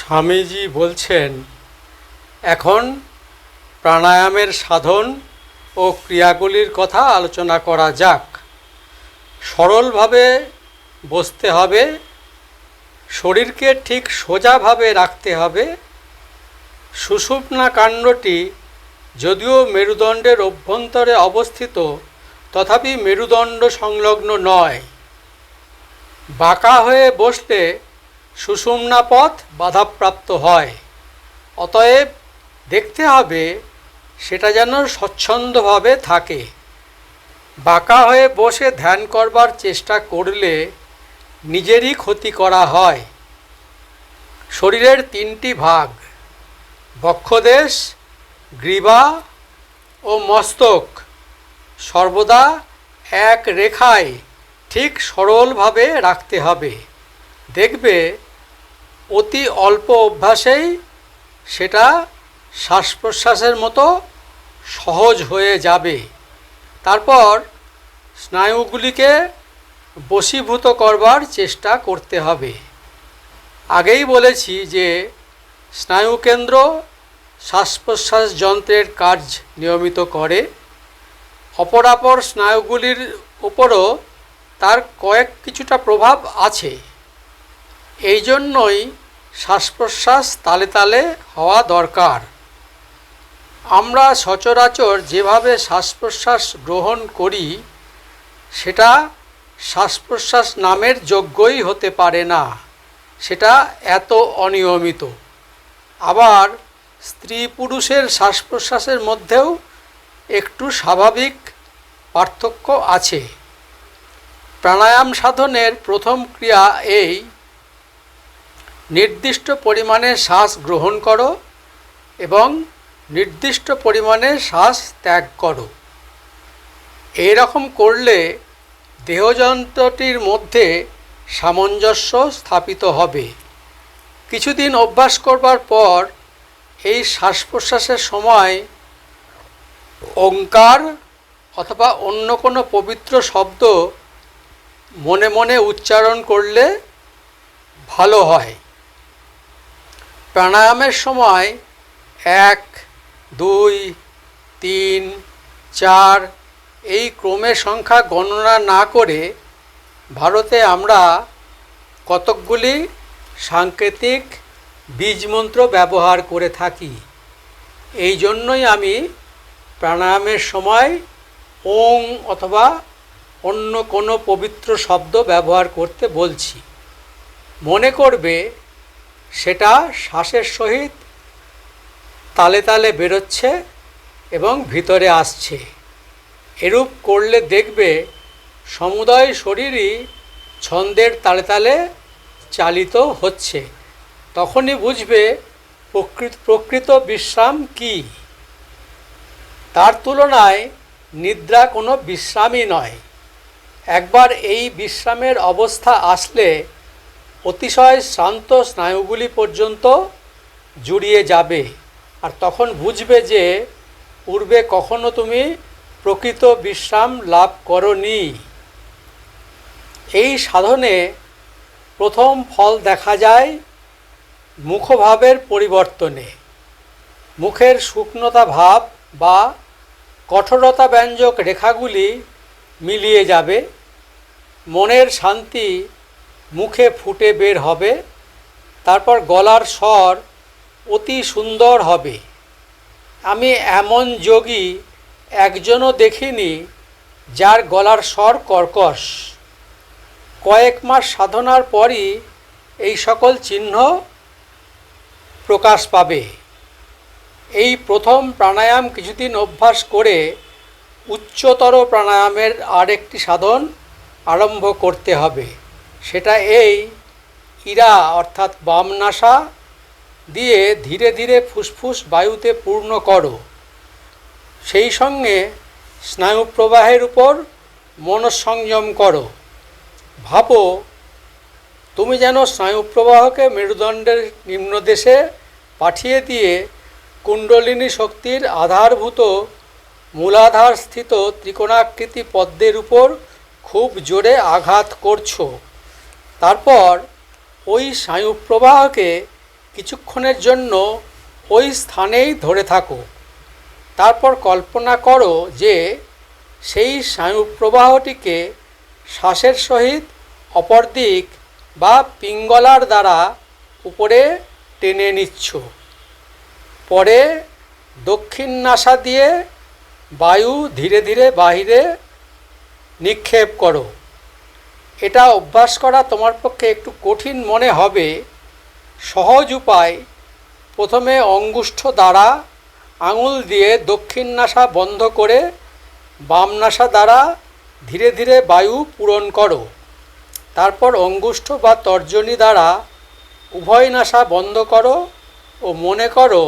স্বামীজি বলছেন, এখন প্রাণায়ামের সাধন ও ক্রিয়াগুলির কথা আলোচনা করা যাক। সরলভাবে বসতে হবে, শরীরকে ঠিক সোজাভাবে রাখতে হবে। সুষুপ্না কাণ্ডটি যদিও মেরুদণ্ডের অভ্যন্তরে অবস্থিত, তথাপি মেরুদণ্ড সংলগ্ন নয়। বাঁকা হয়ে বসলে সুষুম্না পথ বাধাপ্রাপ্ত হয়। অতএব দেখতে হবে সেটা যেন স্বচ্ছন্দভাবে থাকে। বাঁকা হয়ে বসে ধ্যান করবার চেষ্টা করলে নিজেরই ক্ষতি করা হয়। শরীরের তিনটি ভাগ, বক্ষদেশ, গ্রীবা ও মস্তক, সর্বদা এক রেখায় ঠিক সরলভাবে রাখতে হবে। দেখবে অতি অল্প অভ্যাসেই সেটা শ্বাস প্রশ্বাসের মতো সহজ হয়ে যাবে। তারপর স্নায়ুগুলিকে বশীভূত করবার চেষ্টা করতে হবে। আগেই বলেছি যে স্নায়ুকেন্দ্র শ্বাস প্রশ্বাস যন্ত্রের কাজ নিয়মিত করে। অপরাপর স্নায়ুগুলির উপরও তার কয়েক কিছুটা প্রভাব আছে। এই জন্যই শ্বাস প্রশ্বাস তালে তালে হওয়া দরকার। আমরা সচরাচর যেভাবে শ্বাস প্রশ্বাস গ্রহণ করি, সেটা শ্বাস প্রশ্বাস নামের যোগ্যই হতে পারে না, সেটা এত অনিয়মিত। আবার স্ত্রী পুরুষের শ্বাস প্রশ্বাসের মধ্যেও একটু স্বাভাবিক পার্থক্য আছে। প্রাণায়াম সাধনের প্রথম ক্রিয়া এই নির্দিষ্ট পরিমাণে শ্বাস গ্রহণ করো এবং নির্দিষ্ট পরিমাণে শ্বাস ত্যাগ করো। রকম করলে দেহযন্ত্রটির মধ্যে সামঞ্জস্য স্থাপিত হবে। কিছুদিন অভ্যাস করবার পর এই শ্বাস প্রশ্বাসের সময় ওঙ্কার অথবা অন্য কোনো পবিত্র শব্দ মনে মনে উচ্চারণ করলে ভালো হয়। প্রাণায়ামের সময় এক, দুই, তিন, চার, এই ক্রমের সংখ্যা গণনা না করে ভারতে আমরা কতকগুলি সাংকেতিক বীজমন্ত্র ব্যবহার করে থাকি। এই জন্যই আমি প্রাণায়ামের সময় ওং অথবা অন্য কোনো পবিত্র শব্দ ব্যবহার করতে বলছি। মনে করবে সেটা শ্বাসের সহিত তালে তালে বেরোচ্ছে এবং ভিতরে আসছে। এরূপ করলে দেখবে সমুদয় শরীরই ছন্দের তালে তালে চালিত হচ্ছে। তখনই বুঝবে প্রকৃত প্রকৃত বিশ্রাম কি। তার তুলনায় নিদ্রা কোনো বিশ্রামই নয়। একবার এই বিশ্রামের অবস্থা আসলে অতিশয় শ্রান্ত স্নায়ুগুলি পর্যন্ত জুড়িয়ে যাবে। আর তখন বুঝবে যে পূর্বে কখনো তুমি প্রকৃত বিশ্রাম লাভ করনি। এই সাধনে প্রথম ফল দেখা যায় মুখভাবের পরিবর্তনে। মুখের শুকনতা ভাব বা কঠোরতা ব্যঞ্জক রেখাগুলি মিলিয়ে যাবে। মনের শান্তি মুখে ফুটে বের হবে, তারপর গলার স্বর অতি সুন্দর হবে। আমি এমন যোগী একজনও দেখিনি যার গলার স্বর কর্কশ। কয়েক মাস সাধনার পরই এই সকল চিহ্ন প্রকাশ পাবে। এই প্রথম প্রাণায়াম কিছুদিন অভ্যাস করে উচ্চতর প্রাণায়ামের আরেকটি সাধন আরম্ভ করতে হবে। সেটা এই ইরা অর্থাৎ বামনাসা দিয়ে ধীরে ধীরে ফুসফুস বায়ুতে পূর্ণ করো। সেই সঙ্গে স্নায়ু প্রবাহের উপর মনঃসংযম করো। ভাবো, তুমি যেন স্নায়ু প্রবাহকে মেরুদণ্ডের নিম্নদেশে পাঠিয়ে দিয়ে কুণ্ডলিনী শক্তির আধারভূত মূলাধার স্থিত ত্রিকোণাকৃতি পদ্মের উপর খুব জোরে আঘাত করছ। তারপর ওই স্নায়ু প্রবাহকে কিছুক্ষণের জন্য ওই স্থানেই ধরে থাকো। তারপর কল্পনা করো যে সেই স্নায়ুপ্রবাহটিকে শ্বাসের সহিত অপর দিক বা পিঙ্গলার দ্বারা উপরে টেনে নিচ্ছ। পরে দক্ষিণ নাসা দিয়ে বায়ু ধীরে ধীরে বাহিরে নিক্ষেপ করো। এটা অভ্যাস করা তোমার পক্ষে একটু কঠিন মনে হবে। সহজ উপায়, প্রথমে অঙ্গুষ্ঠ দ্বারা আঙুল দিয়ে দক্ষিণ নাসা বন্ধ করে বাম নাসা দ্বারা ধীরে ধীরে বায়ু পূরণ করো। তারপর অঙ্গুষ্ঠ বা তর্জনী দ্বারা উভয় নাসা বন্ধ করো ও মনে করো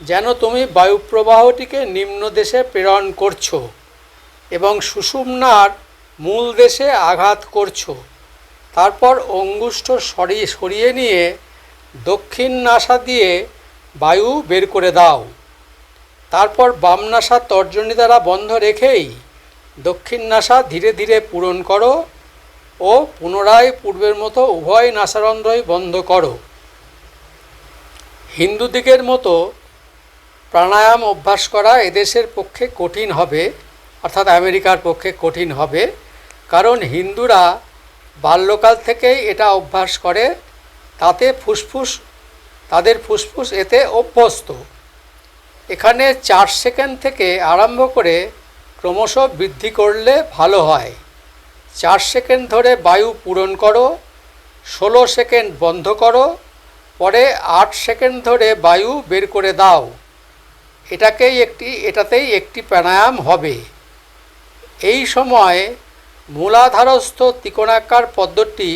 যেন তুমি বায়ুপ্রবাহটিকে নিম্ন দেশে প্রেরণ করছ এবং সুষুম্নার মূল দেশে আঘাত করছ। তারপর অঙ্গুষ্ঠ সরিয়ে সরিয়ে নিয়ে দক্ষিণ নাসা দিয়ে বায়ু বের করে দাও। তারপর বাম নাসা তর্জনী দ্বারা বন্ধ রেখেই দক্ষিণ নাসা ধীরে ধীরে পূরণ করো ও পুনরায় পূর্বের মতো উভয় নাসারন্ধ্রই বন্ধ করো। হিন্দু দিকের মতো প্রাণায়াম অভ্যাস করা এদেশের পক্ষে কঠিন হবে, অর্থাৎ আমেরিকার পক্ষে কঠিন হবে। কারণ হিন্দুরা বাল্যকাল থেকেই এটা অভ্যাস করে, তাতে ফুসফুস, তাদের ফুসফুস এতে অভ্যস্ত। এখানে চার সেকেন্ড থেকে আরম্ভ করে ক্রমশ বৃদ্ধি করলে ভালো হয়। চার সেকেন্ড ধরে বায়ু পূরণ করো, ষোলো সেকেন্ড বন্ধ করো, পরে আট সেকেন্ড ধরে বায়ু বের করে দাও। এটাকেই একটি, এটাতেই একটি প্রাণায়াম হবে। এই সময় মূলাধারস্থ ত্রিকোণাকার পদ্মটি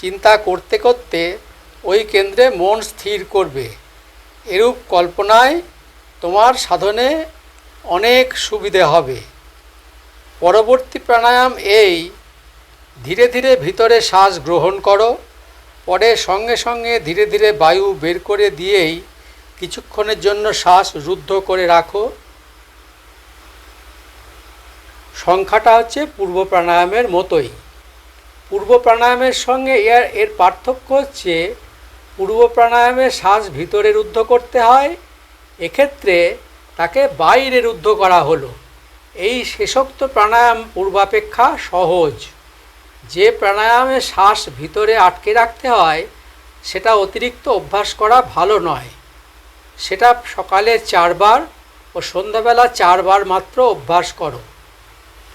চিন্তা করতে করতে ওই কেন্দ্রে মন স্থির করবে। এরূপ কল্পনায় তোমার সাধনে অনেক সুবিধে হবে। পরবর্তী প্রাণায়াম এই, ধীরে ধীরে ভিতরে শ্বাস গ্রহণ করো, পরে সঙ্গে সঙ্গে ধীরে ধীরে বায়ু বের করে দিয়েই কিছুক্ষণের জন্য শ্বাস রুদ্ধ করে রাখো। সংখ্যাটা হচ্ছে পূর্ব প্রাণায়ামের মতোই। পূর্ব প্রাণায়ামের সঙ্গে এর এর পার্থক্য হচ্ছে পূর্ব প্রাণায়ামে শ্বাস ভিতরে রুদ্ধ করতে হয়, এক্ষেত্রে তাকে বাইরে রুদ্ধ করা হলো। এই শেষোক্ত প্রাণায়াম পূর্বাপেক্ষা সহজ। যে প্রাণায়ামে শ্বাস ভিতরে আটকে রাখতে হয়, সেটা অতিরিক্ত অভ্যাস করা ভালো নয়। সেটা সকালে চারবার ও সন্ধ্যাবেলা চারবার মাত্র অভ্যাস করো।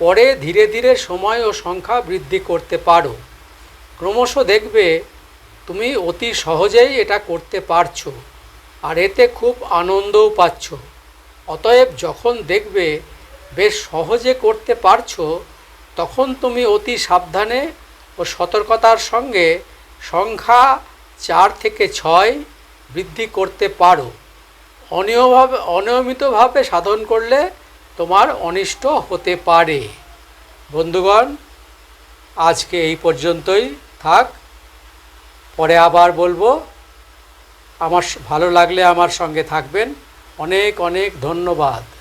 পরে ধীরে ধীরে সময় ও সংখ্যা বৃদ্ধি করতে পারো। ক্রমশ দেখবে তুমি অতি সহজেই এটা করতে পারছ আর এতে খুব আনন্দও পাচ্ছ। অতএব যখন দেখবে বেশ সহজে করতে পারছ, তখন তুমি অতি সাবধানে ও সতর্কতার সঙ্গে সংখ্যা চার থেকে ছয় বৃদ্ধি করতে পারো। অনিয়মভাবে অনিয়মিতভাবে সাধন করলে তোমার অনিষ্ট হতে পারে। বন্ধুগণ, আজকে এই পর্যন্তই থাক। পরে আবার বলব, আমার ভালো লাগলে আমার সঙ্গে থাকবেন। অনেক অনেক ধন্যবাদ।